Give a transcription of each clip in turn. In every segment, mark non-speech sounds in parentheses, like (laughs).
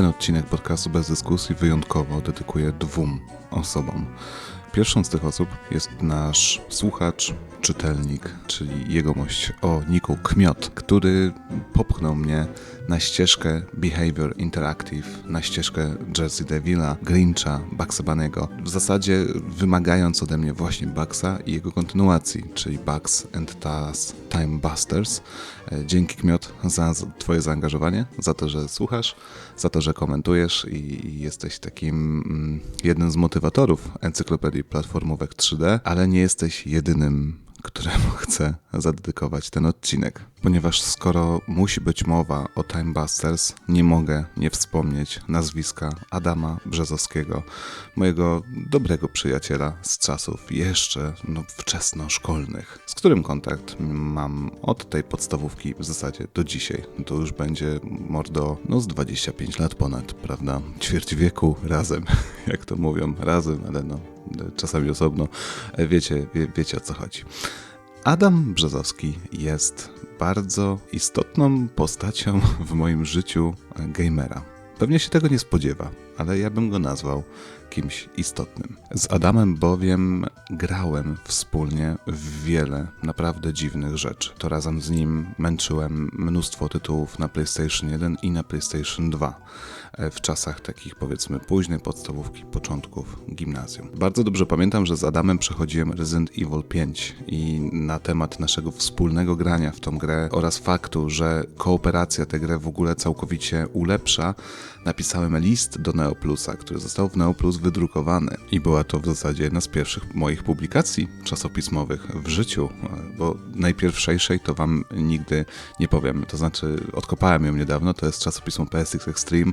Ten odcinek podcastu bez dyskusji wyjątkowo dedykuję dwóm osobom. Pierwszą z tych osób jest nasz słuchacz, czytelnik, czyli jegomość o Niku Kmiot, który popchnął mnie na ścieżkę Behavior Interactive, na ścieżkę Jersey Devila, Grincha, Bugs Bunny'ego, w zasadzie wymagając ode mnie właśnie Bugsa i jego kontynuacji, czyli Bugs and Taz Time Busters. E, Dzięki Kmiot za twoje zaangażowanie, za to, że słuchasz, za to, że komentujesz i i jesteś takim mm, jednym z motywatorów encyklopedii platformówek 3D, ale nie jesteś jedynym któremu (laughs) chcę zadedykować ten odcinek. Ponieważ skoro musi być mowa o Time Busters, nie mogę nie wspomnieć nazwiska Adama Brzezowskiego, mojego dobrego przyjaciela z czasów jeszcze no, wczesnoszkolnych, z którym kontakt mam od tej podstawówki w zasadzie do dzisiaj. To już będzie mordo no, z 25 lat ponad, prawda? Ćwierć wieku razem, (laughs) jak to mówią, razem, ale no czasami osobno. E, Wiecie, wie, wiecie o co chodzi. Adam Brzezowski jest bardzo istotną postacią w moim życiu gamera. Pewnie się tego nie spodziewa, ale ja bym go nazwał kimś istotnym. Z Adamem bowiem grałem wspólnie w wiele naprawdę dziwnych rzeczy. To razem z nim męczyłem mnóstwo tytułów na PlayStation 1 i na PlayStation 2 e, w czasach takich powiedzmy późnej podstawówki, początków gimnazjum. Bardzo dobrze pamiętam, że z Adamem przechodziłem Resident Evil 5 i na temat naszego wspólnego grania w tą grę oraz faktu, że kooperacja tę grę w ogóle całkowicie ulepsza, napisałem list do Neoplusa, który został w Neoplus wydrukowany i była to w zasadzie jedna z pierwszych moich publikacji czasopismowych w życiu, bo najpierwszejszej to wam nigdy nie powiem, to znaczy odkopałem ją niedawno, to jest czasopismo PSX Extreme,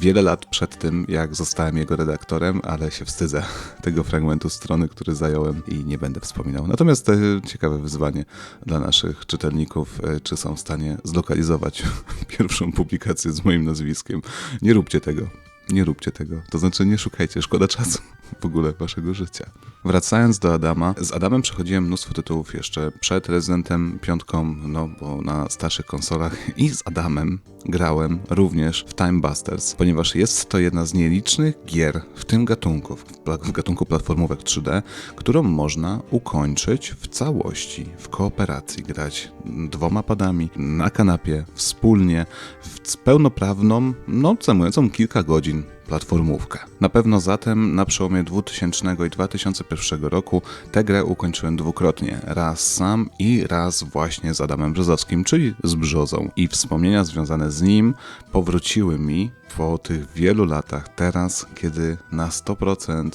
wiele lat przed tym, jak zostałem jego redaktorem, ale się wstydzę (laughs) tego fragmentu strony, który zająłem i nie będę wspominał. Natomiast e, ciekawe wyzwanie dla naszych czytelników, e, czy są w stanie zlokalizować (laughs) pierwszą publikację z moim nazwiskiem. Nie róbcie tego. Nie róbcie tego. To znaczy nie szukajcie, szkoda czasu w ogóle waszego życia. Wracając do Adama, z Adamem przechodziłem mnóstwo tytułów jeszcze przed Rezydentem piątką, no bo na starszych konsolach (laughs) i z Adamem grałem również w Time Busters, ponieważ jest to jedna z nielicznych gier w tym gatunku, w gatunku platformówek 3D, którą można ukończyć w całości, w kooperacji, grać dwoma padami, na kanapie, wspólnie, w pełnoprawną, no zajmującą kilka godzin platformówkę. Na pewno zatem na przełomie 2000 i 2001 roku tę grę ukończyłem dwukrotnie. Raz sam i raz właśnie z Adamem Brzozowskim, czyli z Brzozą. I wspomnienia związane z nim powróciły mi po tych wielu latach teraz, kiedy na 100%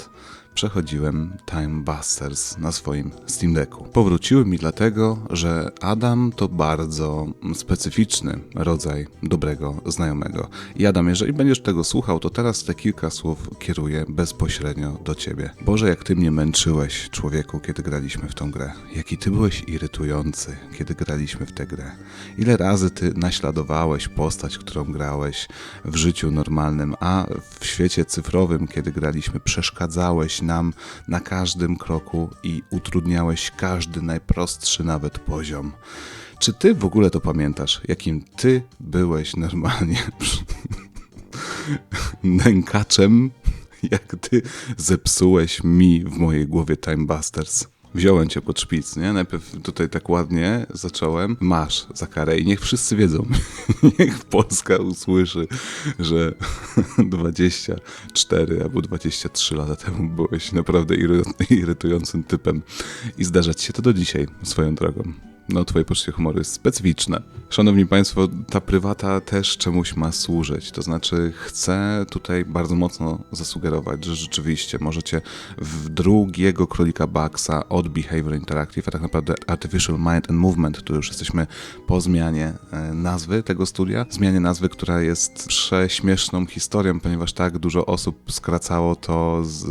przechodziłem Time Busters na swoim Steam Decku. Powróciły mi dlatego, że Adam to bardzo specyficzny rodzaj dobrego znajomego. I Adam, jeżeli będziesz tego słuchał, to teraz te kilka słów kieruję bezpośrednio do ciebie. Boże, jak ty mnie męczyłeś, człowieku, kiedy graliśmy w tą grę. Jaki ty byłeś irytujący, kiedy graliśmy w tę grę. Ile razy ty naśladowałeś postać, którą grałeś w życiu normalnym, a w świecie cyfrowym, kiedy graliśmy, przeszkadzałeś nam na każdym kroku i utrudniałeś każdy najprostszy nawet poziom. Czy ty w ogóle to pamiętasz, jakim ty byłeś normalnie (laughs) nękaczem, jak ty zepsułeś mi w mojej głowie Time Busters? Wziąłem cię pod szpic, nie? Najpierw tutaj tak ładnie zacząłem. Masz za karę i niech wszyscy wiedzą. (laughs) niech Polska usłyszy, że (laughs) 24 albo 23 lata temu byłeś naprawdę iry- irytującym typem. I zdarza ci się to do dzisiaj, swoją drogą. No, twoje poczucie humoru jest specyficzne. Szanowni Państwo, ta prywata też czemuś ma służyć. To znaczy, chcę tutaj bardzo mocno zasugerować, że rzeczywiście możecie w drugiego królika Baxa od Behavior Interactive, a tak naprawdę Artificial Mind and Movement, tu już jesteśmy po zmianie e, nazwy tego studia, zmianie nazwy, która jest prześmieszną historią, ponieważ tak dużo osób skracało to z,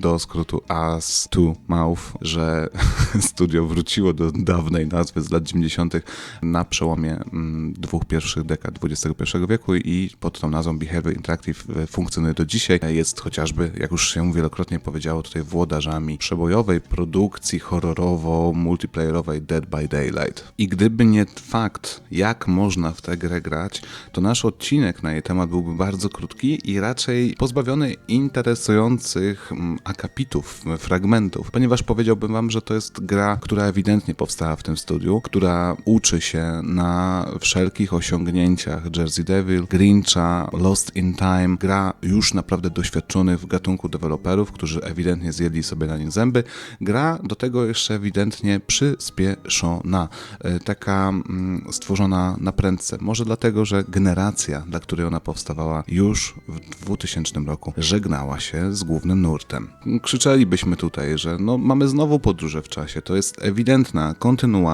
do skrótu As to Mouth, że (laughs) studio wróciło do dawnej nazwy nazwy z lat 90. na przełomie mm, dwóch pierwszych dekad XXI wieku i pod tą nazwą Behavior Interactive e, funkcjonuje do dzisiaj. Jest chociażby, jak już się wielokrotnie powiedziało, tutaj włodarzami przebojowej produkcji horrorowo-multiplayerowej Dead by Daylight. I gdyby nie fakt, jak można w tę grę grać, to nasz odcinek na jej temat byłby bardzo krótki i raczej pozbawiony interesujących mm, akapitów, fragmentów, ponieważ powiedziałbym wam, że to jest gra, która ewidentnie powstała w tym która uczy się na wszelkich osiągnięciach Jersey Devil, Grincha, Lost in Time, gra już naprawdę doświadczonych w gatunku deweloperów, którzy ewidentnie zjedli sobie na nich zęby, gra do tego jeszcze ewidentnie przyspieszona, e, taka mm, stworzona na prędce. Może dlatego, że generacja, dla której ona powstawała już w 2000 roku, żegnała się z głównym nurtem. Krzyczelibyśmy tutaj, że no, mamy znowu podróże w czasie. To jest ewidentna kontynuacja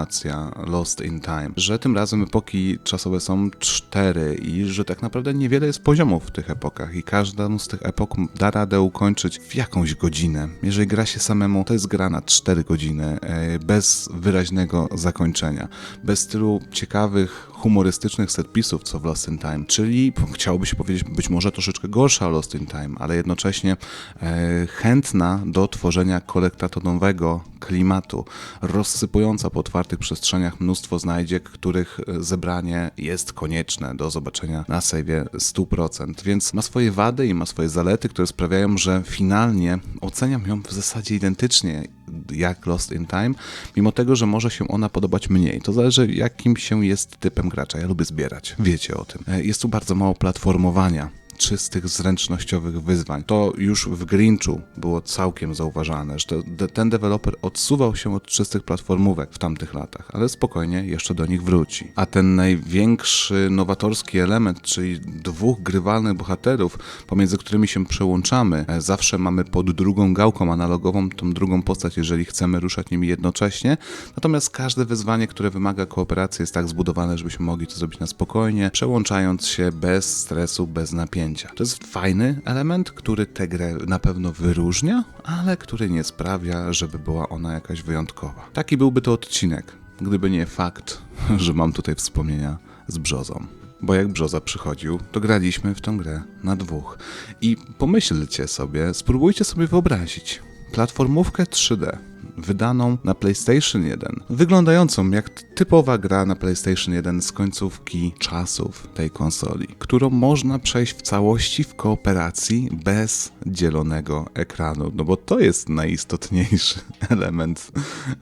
Lost in Time, że tym razem epoki czasowe są cztery i że tak naprawdę niewiele jest poziomów w tych epokach i każdą z tych epok da radę ukończyć w jakąś godzinę. Jeżeli gra się samemu, to jest gra na 4 godziny, e, bez wyraźnego zakończenia, bez tylu ciekawych, humorystycznych setpisów, co w Lost in Time, czyli chciałoby się powiedzieć być może troszeczkę gorsza Lost in Time, ale jednocześnie e, chętna do tworzenia kolektatonowego klimatu, rozsypująca po otwartych przestrzeniach mnóstwo znajdziek, których e, zebranie jest konieczne do zobaczenia na sejwie 100%, więc ma swoje wady i ma swoje zalety, które sprawiają, że finalnie oceniam ją w zasadzie identycznie jak Lost in Time, mimo tego, że może się ona podobać mniej. To zależy jakim się jest typem gracza. Ja lubię zbierać, wiecie o tym. E, jest tu bardzo mało platformowania czystych zręcznościowych wyzwań. To już w Grinchu było całkiem zauważane, że te, ten deweloper odsuwał się od czystych platformówek w tamtych latach, ale spokojnie jeszcze do nich wróci. A ten największy nowatorski element, czyli dwóch grywalnych bohaterów, pomiędzy którymi się przełączamy, e, zawsze mamy pod drugą gałką analogową tą drugą postać, jeżeli chcemy ruszać nimi jednocześnie. Natomiast każde wyzwanie, które wymaga kooperacji, jest tak zbudowane, żebyśmy mogli to zrobić na spokojnie, przełączając się bez stresu, bez napięcia. To jest fajny element, który tę grę na pewno wyróżnia, ale który nie sprawia, żeby była ona jakaś wyjątkowa. Taki byłby to odcinek, gdyby nie fakt, (laughs) że mam tutaj wspomnienia z Brzozą. Bo jak Brzoza przychodził, to graliśmy w tę grę na dwóch. I pomyślcie sobie, spróbujcie sobie wyobrazić platformówkę 3D, wydaną na PlayStation 1, wyglądającą jak typowa gra na PlayStation 1 z końcówki czasów tej konsoli, którą można przejść w całości w kooperacji bez dzielonego ekranu, no bo to jest najistotniejszy (laughs) element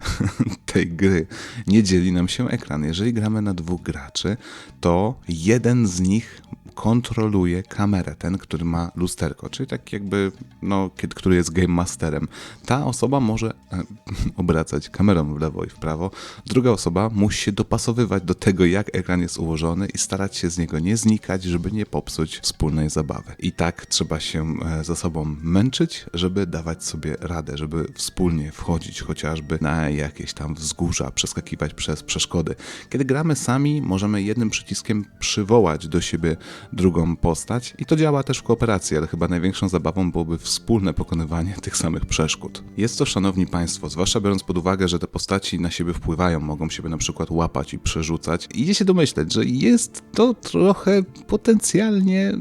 (laughs) tej gry. Nie dzieli nam się ekran. Jeżeli gramy na dwóch graczy, to jeden z nich kontroluje kamerę, ten, który ma lusterko, czyli tak jakby, no, który jest game masterem. Ta osoba może e, (laughs) obracać kamerą w lewo i w prawo, druga osoba musi się dopasowywać do tego, jak ekran jest ułożony i starać się z niego nie znikać, żeby nie popsuć wspólnej zabawy. I tak trzeba się e, ze sobą męczyć, żeby dawać sobie radę, żeby wspólnie wchodzić chociażby na jakieś tam wzgórza, przeskakiwać przez przeszkody. Kiedy gramy sami, możemy jednym przyciskiem przywołać do siebie drugą postać i to działa też w kooperacji, ale chyba największą zabawą byłoby wspólne pokonywanie (laughs) tych samych przeszkód. Jest to, szanowni państwo, zwłaszcza biorąc pod uwagę, że te postaci na siebie wpływają, mogą siebie na przykład łapać i przerzucać, idzie się domyśleć, że jest to trochę potencjalnie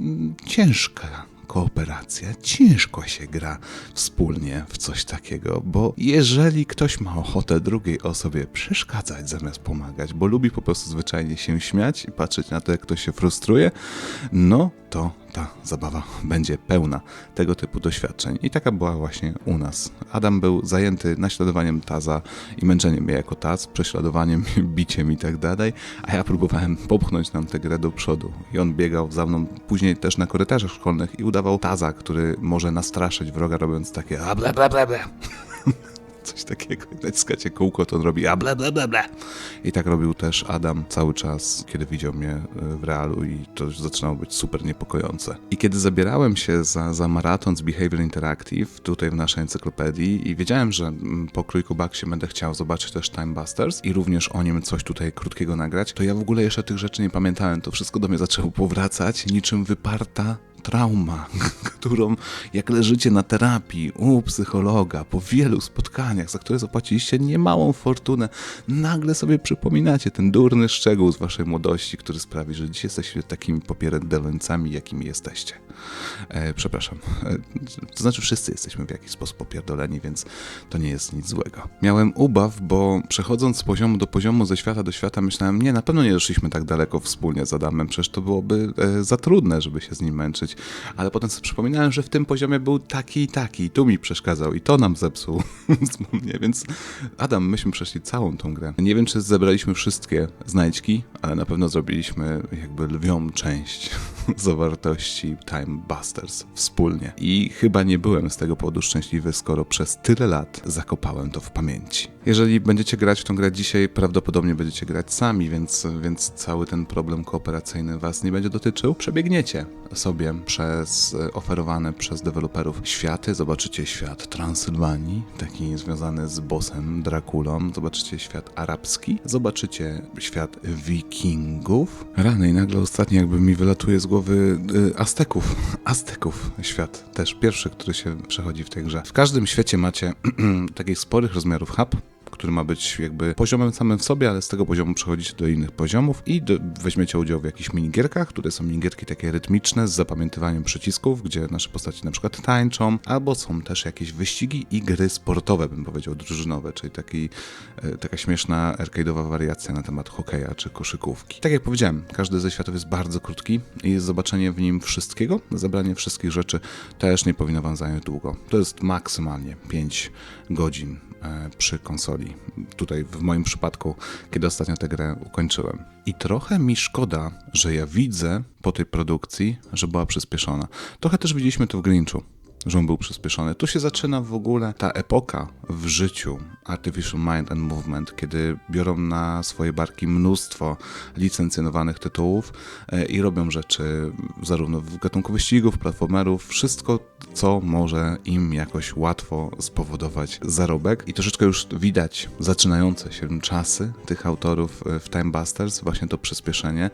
ciężka kooperacja. Ciężko się gra wspólnie w coś takiego, bo jeżeli ktoś ma ochotę drugiej osobie przeszkadzać zamiast pomagać, bo lubi po prostu zwyczajnie się śmiać i patrzeć na to, jak ktoś się frustruje, no to ta zabawa będzie pełna tego typu doświadczeń. I taka była właśnie u nas. Adam był zajęty naśladowaniem Taza i męczeniem mnie jako Taz, prześladowaniem, (laughs) biciem i tak dalej, a ja próbowałem popchnąć nam tę grę do przodu. I on biegał za mną później też na korytarzach szkolnych i udawał Taza, który może nastraszyć wroga robiąc takie a ble ble ble ble (laughs) coś takiego. Naciskacie kółko, to on robi a ble, ble, ble, ble. I tak robił też Adam cały czas, kiedy widział mnie e, w realu i to już zaczynało być super niepokojące. I kiedy zabierałem się za, za maraton z Behavior Interactive tutaj w naszej encyklopedii i wiedziałem, że mm, po Krójku Baksie będę chciał zobaczyć też Time Busters i również o nim coś tutaj krótkiego nagrać, to ja w ogóle jeszcze tych rzeczy nie pamiętałem. To wszystko do mnie zaczęło powracać niczym wyparta trauma, (laughs) którą jak leżycie na terapii u psychologa po wielu spotkaniach, za które zapłaciliście niemałą fortunę, nagle sobie przypominacie ten durny szczegół z waszej młodości, który sprawi, że dzisiaj jesteście takimi popierdoleńcami, jakimi jesteście. E, przepraszam. E, to znaczy wszyscy jesteśmy w jakiś sposób popierdoleni, więc to nie jest nic złego. Miałem ubaw, bo przechodząc z poziomu do poziomu, ze świata do świata, myślałem, nie, na pewno nie doszliśmy tak daleko wspólnie z Adamem, przecież to byłoby e, za trudne, żeby się z nim męczyć. Ale potem sobie przypominałem, że w tym poziomie był taki i taki, i tu mi przeszkadzał, i to nam zepsuł (laughs) wspólnie, więc Adam, myśmy przeszli całą tą grę. Nie wiem, czy zebraliśmy wszystkie znajdźki, ale na pewno zrobiliśmy jakby lwią część (laughs) zawartości Time Busters wspólnie. I chyba nie byłem z tego powodu szczęśliwy, skoro przez tyle lat zakopałem to w pamięci. Jeżeli będziecie grać w tą grę dzisiaj, prawdopodobnie będziecie grać sami, więc, więc cały ten problem kooperacyjny was nie będzie dotyczył. Przebiegniecie sobie przez e, oferowane przez deweloperów światy, zobaczycie świat Transylwanii, taki związany z bossem Drakulą, zobaczycie świat arabski, zobaczycie świat wikingów. Rany i nagle ostatnio jakby mi wylatuje z głowy y, Azteków. (laughs) Azteków świat, też pierwszy, który się przechodzi w tej grze. W każdym świecie macie (clears throat) takich sporych rozmiarów hub, który ma być jakby poziomem samym w sobie, ale z tego poziomu przechodzicie do innych poziomów i do, weźmiecie udział w jakichś minigierkach, które są minigierki takie rytmiczne z zapamiętywaniem przycisków, gdzie nasze postaci na przykład tańczą, albo są też jakieś wyścigi i gry sportowe, bym powiedział, drużynowe, czyli taki, e, taka śmieszna arcade'owa wariacja na temat hokeja czy koszykówki. Tak jak powiedziałem, każdy ze światów jest bardzo krótki i zobaczenie w nim wszystkiego, zebranie wszystkich rzeczy też nie powinno wam zająć długo. To jest maksymalnie 5 godzin e, przy konsoli. Tutaj w moim przypadku, kiedy ostatnio tę grę ukończyłem. I trochę mi szkoda, że ja widzę po tej produkcji, że była przyspieszona. Trochę też widzieliśmy to w Grinchu że on był przyspieszony. Tu się zaczyna w ogóle ta epoka w życiu Artificial Mind and Movement, kiedy biorą na swoje barki mnóstwo licencjonowanych tytułów e, i robią rzeczy zarówno w gatunku wyścigów, platformerów, wszystko, co może im jakoś łatwo spowodować zarobek. I troszeczkę już widać zaczynające się czasy tych autorów e, w Time Busters, właśnie to przyspieszenie,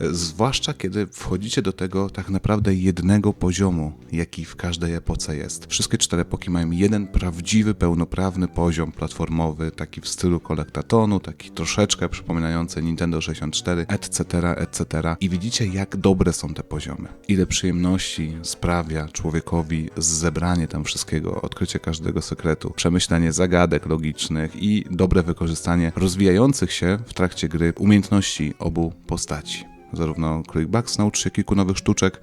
e, zwłaszcza kiedy wchodzicie do tego tak naprawdę jednego poziomu, jaki w każdej epoce jest. Wszystkie cztery epoki mają jeden prawdziwy, pełnoprawny poziom platformowy, taki w stylu kolektatonu, taki troszeczkę przypominający Nintendo 64, etc., etc. I widzicie, jak dobre są te poziomy. Ile przyjemności sprawia człowiekowi zebranie tam wszystkiego, odkrycie każdego sekretu, przemyślenie zagadek logicznych i dobre wykorzystanie rozwijających się w trakcie gry umiejętności obu postaci. Zarówno Bugs nauczy się kilku nowych sztuczek,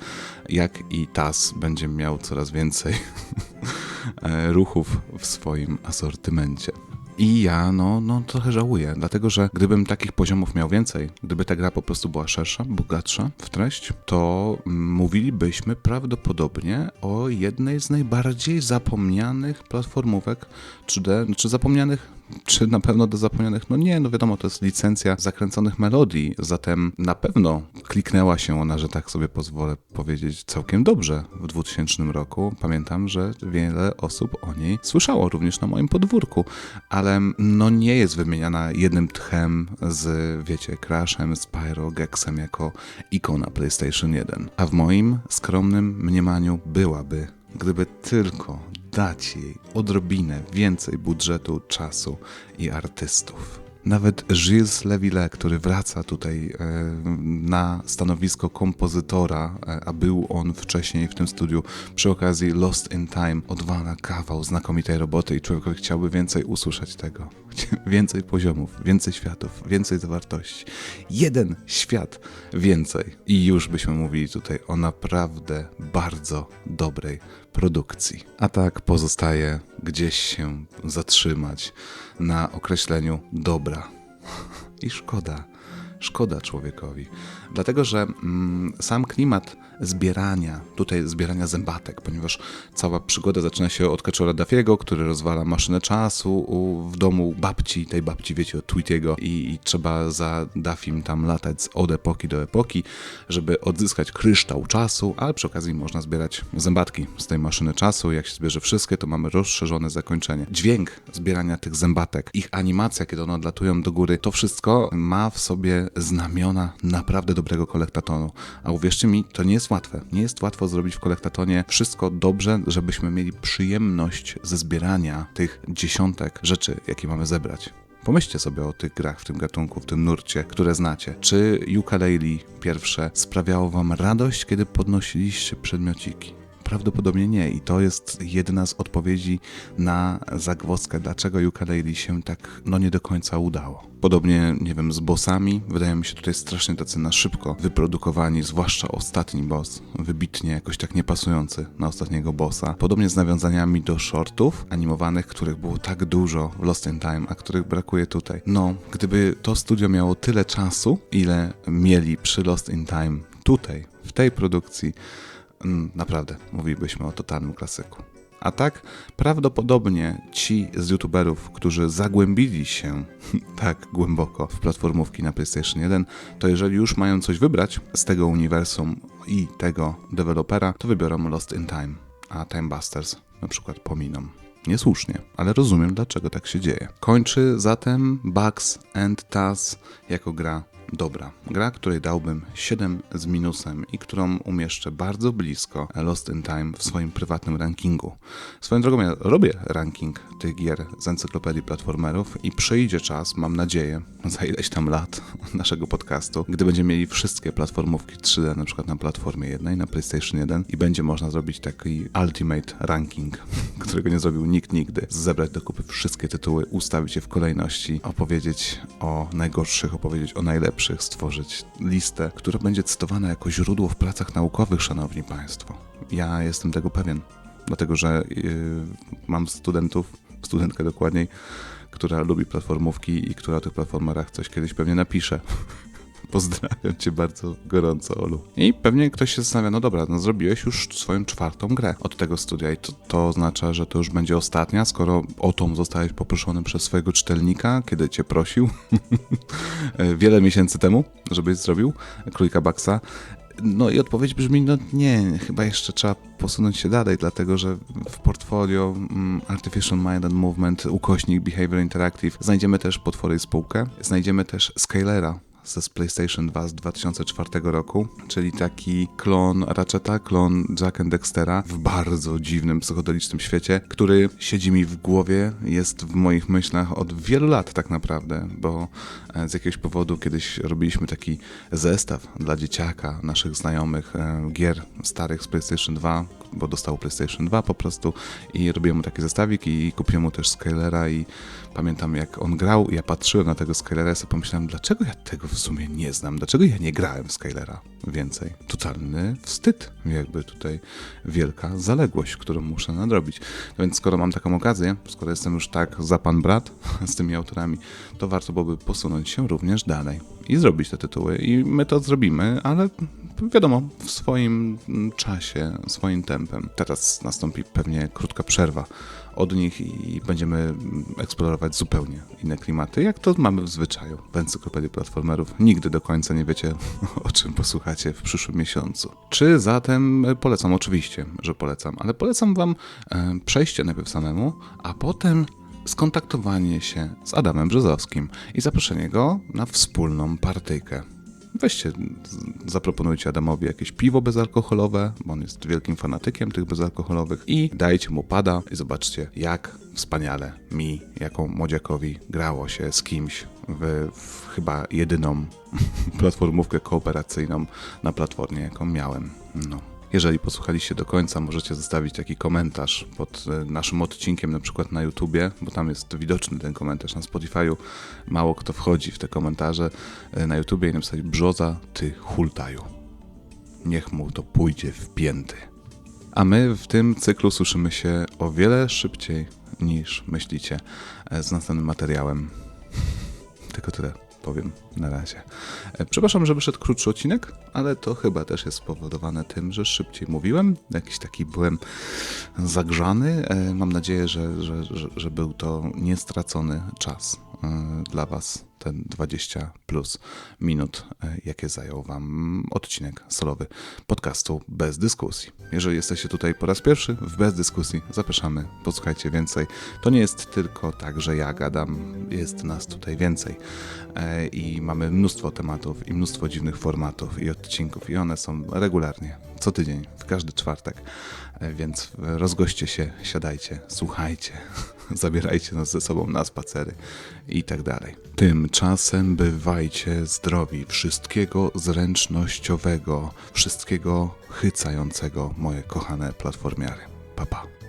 jak i TAS będzie miał coraz więcej (laughs) e, ruchów w swoim asortymencie. I ja, no, no trochę żałuję, dlatego że gdybym takich poziomów miał więcej, gdyby ta gra po prostu była szersza, bogatsza w treść, to mówilibyśmy prawdopodobnie o jednej z najbardziej zapomnianych platformówek 3D, czy zapomnianych czy na pewno do zapomnianych? No nie, no wiadomo, to jest licencja zakręconych melodii, zatem na pewno kliknęła się ona, że tak sobie pozwolę powiedzieć, całkiem dobrze w 2000 roku. Pamiętam, że wiele osób o niej słyszało również na moim podwórku, ale no nie jest wymieniana jednym tchem z, wiecie, Crashem, Spyro, Gexem jako ikona PlayStation 1. A w moim skromnym mniemaniu byłaby, gdyby tylko dać jej odrobinę więcej budżetu, czasu i artystów. Nawet Gilles Leville, który wraca tutaj e, na stanowisko kompozytora, e, a był on wcześniej w tym studiu przy okazji Lost in Time, odwala kawał znakomitej roboty i człowiek chciałby więcej usłyszeć tego. (laughs) Więcej poziomów, więcej światów, więcej zawartości. Jeden świat więcej. I już byśmy mówili tutaj o naprawdę bardzo dobrej produkcji. A tak pozostaje gdzieś się zatrzymać na określeniu dobra. (laughs) I szkoda, szkoda człowiekowi. Dlatego, że mm, sam klimat zbierania, tutaj zbierania zębatek, ponieważ cała przygoda zaczyna się od Kaczora Dafiego, który rozwala maszynę czasu u, w domu babci, tej babci wiecie od Tweetiego i, i trzeba za Dafim tam latać od epoki do epoki, żeby odzyskać kryształ czasu, ale przy okazji można zbierać zębatki z tej maszyny czasu. Jak się zbierze wszystkie, to mamy rozszerzone zakończenie. Dźwięk zbierania tych zębatek, ich animacja, kiedy one odlatują do góry, to wszystko ma w sobie znamiona naprawdę dobrego kolektatonu. A uwierzcie mi, to nie jest łatwe. Nie jest łatwo zrobić w kolektatonie wszystko dobrze, żebyśmy mieli przyjemność ze zbierania tych dziesiątek rzeczy, jakie mamy zebrać. Pomyślcie sobie o tych grach w tym gatunku, w tym nurcie, które znacie. Czy ukulele pierwsze sprawiało wam radość, kiedy podnosiliście przedmiociki? Prawdopodobnie nie i to jest jedna z odpowiedzi na zagwozdkę, dlaczego ukulele się tak no nie do końca udało. Podobnie, nie wiem, z bossami, wydają mi się tutaj strasznie tacy na szybko wyprodukowani, zwłaszcza ostatni boss, wybitnie jakoś tak niepasujący na ostatniego bossa. Podobnie z nawiązaniami do shortów animowanych, których było tak dużo w Lost in Time, a których brakuje tutaj. No, gdyby to studio miało tyle czasu, ile mieli przy Lost in Time tutaj, w tej produkcji, naprawdę mówilibyśmy o totalnym klasyku. A tak, prawdopodobnie ci z youtuberów, którzy zagłębili się (laughs) tak głęboko w platformówki na PlayStation 1, to jeżeli już mają coś wybrać z tego uniwersum i tego dewelopera, to wybiorą Lost in Time, a Time Busters na przykład pominą. Niesłusznie, ale rozumiem dlaczego tak się dzieje. Kończy zatem Bugs and Taz jako gra dobra. Gra, której dałbym 7 z minusem i którą umieszczę bardzo blisko Lost in Time w swoim prywatnym rankingu. Swoją drogą ja robię ranking tych gier z encyklopedii platformerów i przyjdzie czas, mam nadzieję, za ileś tam lat (laughs) naszego podcastu, gdy będziemy mieli wszystkie platformówki 3D, na przykład na platformie jednej, na PlayStation 1 i będzie można zrobić taki ultimate ranking, (laughs) którego nie zrobił nikt nigdy. Zebrać do kupy wszystkie tytuły, ustawić je w kolejności, opowiedzieć o najgorszych, opowiedzieć o najlepszych, stworzyć listę, która będzie cytowana jako źródło w pracach naukowych, szanowni państwo. Ja jestem tego pewien, dlatego że yy, mam studentów, studentkę dokładniej, która lubi platformówki i która o tych platformerach coś kiedyś pewnie napisze. Pozdrawiam cię bardzo gorąco, Olu. I pewnie ktoś się zastanawia, no dobra, no zrobiłeś już swoją czwartą grę od tego studia i to, to oznacza, że to już będzie ostatnia, skoro o tą zostałeś poproszony przez swojego czytelnika, kiedy cię prosił (laughs) wiele miesięcy temu, żebyś zrobił Królika Baxa. No i odpowiedź brzmi, no nie, chyba jeszcze trzeba posunąć się dalej, dlatego że w portfolio mm, Artificial Mind and Movement, ukośnik Behavior Interactive, znajdziemy też potwory i spółkę, znajdziemy też Scalera, z PlayStation 2 z 2004 roku, czyli taki klon Ratcheta, klon Jack and Dextera w bardzo dziwnym, psychodelicznym świecie, który siedzi mi w głowie, jest w moich myślach od wielu lat tak naprawdę, bo e, z jakiegoś powodu kiedyś robiliśmy taki zestaw dla dzieciaka, naszych znajomych e, gier starych z PlayStation 2, bo dostał PlayStation 2 po prostu i robiłem mu taki zestawik i kupiłem mu też Skylera i pamiętam jak on grał ja patrzyłem na tego Skylera i sobie pomyślałem, dlaczego ja tego w sumie nie znam, dlaczego ja nie grałem Skylera więcej. Totalny wstyd, jakby tutaj wielka zaległość, którą muszę nadrobić. No więc skoro mam taką okazję, skoro jestem już tak za pan brat (laughs) z tymi autorami, to warto byłoby posunąć się również dalej i zrobić te tytuły. I my to zrobimy, ale wiadomo, w swoim czasie, swoim tempem. Teraz nastąpi pewnie krótka przerwa od nich i będziemy eksplorować zupełnie inne klimaty, jak to mamy w zwyczaju w encyklopedii platformerów. Nigdy do końca nie wiecie, (laughs) o czym posłuchacie w przyszłym miesiącu. Czy zatem polecam? Oczywiście, że polecam, ale polecam wam e, przejście najpierw samemu, a potem skontaktowanie się z Adamem Brzozowskim i zaproszenie go na wspólną partyjkę weźcie, zaproponujcie Adamowi jakieś piwo bezalkoholowe, bo on jest wielkim fanatykiem tych bezalkoholowych i dajcie mu pada i zobaczcie, jak wspaniale mi, jako młodziakowi grało się z kimś w, w chyba jedyną (laughs) platformówkę kooperacyjną na platformie, jaką miałem. No. Jeżeli posłuchaliście do końca, możecie zostawić taki komentarz pod e, naszym odcinkiem, na przykład na YouTubie, bo tam jest widoczny ten komentarz. Na Spotify'u mało kto wchodzi w te komentarze. E, na YouTubie i napisać brzoza, ty hultaju. Niech mu to pójdzie w pięty. A my w tym cyklu słyszymy się o wiele szybciej niż myślicie e, z następnym materiałem. (laughs) Tylko tyle powiem na razie. E, przepraszam, że wyszedł krótszy odcinek, ale to chyba też jest spowodowane tym, że szybciej mówiłem. Jakiś taki byłem zagrzany. E, mam nadzieję, że, że, że, że był to niestracony czas e, dla Was ten 20 plus minut, e, jakie zajął Wam odcinek solowy podcastu Bez Dyskusji. Jeżeli jesteście tutaj po raz pierwszy w Bez Dyskusji, zapraszamy, posłuchajcie więcej. To nie jest tylko tak, że ja gadam, jest nas tutaj więcej e, i mamy mnóstwo tematów i mnóstwo dziwnych formatów i odcinków i one są regularnie, co tydzień, w każdy czwartek, E, więc rozgoście się, siadajcie, słuchajcie, (laughs) zabierajcie nas ze sobą na spacery i tak dalej. Tymczasem bywajcie zdrowi, wszystkiego zręcznościowego, wszystkiego chycającego, moje kochane platformiary. Pa, pa.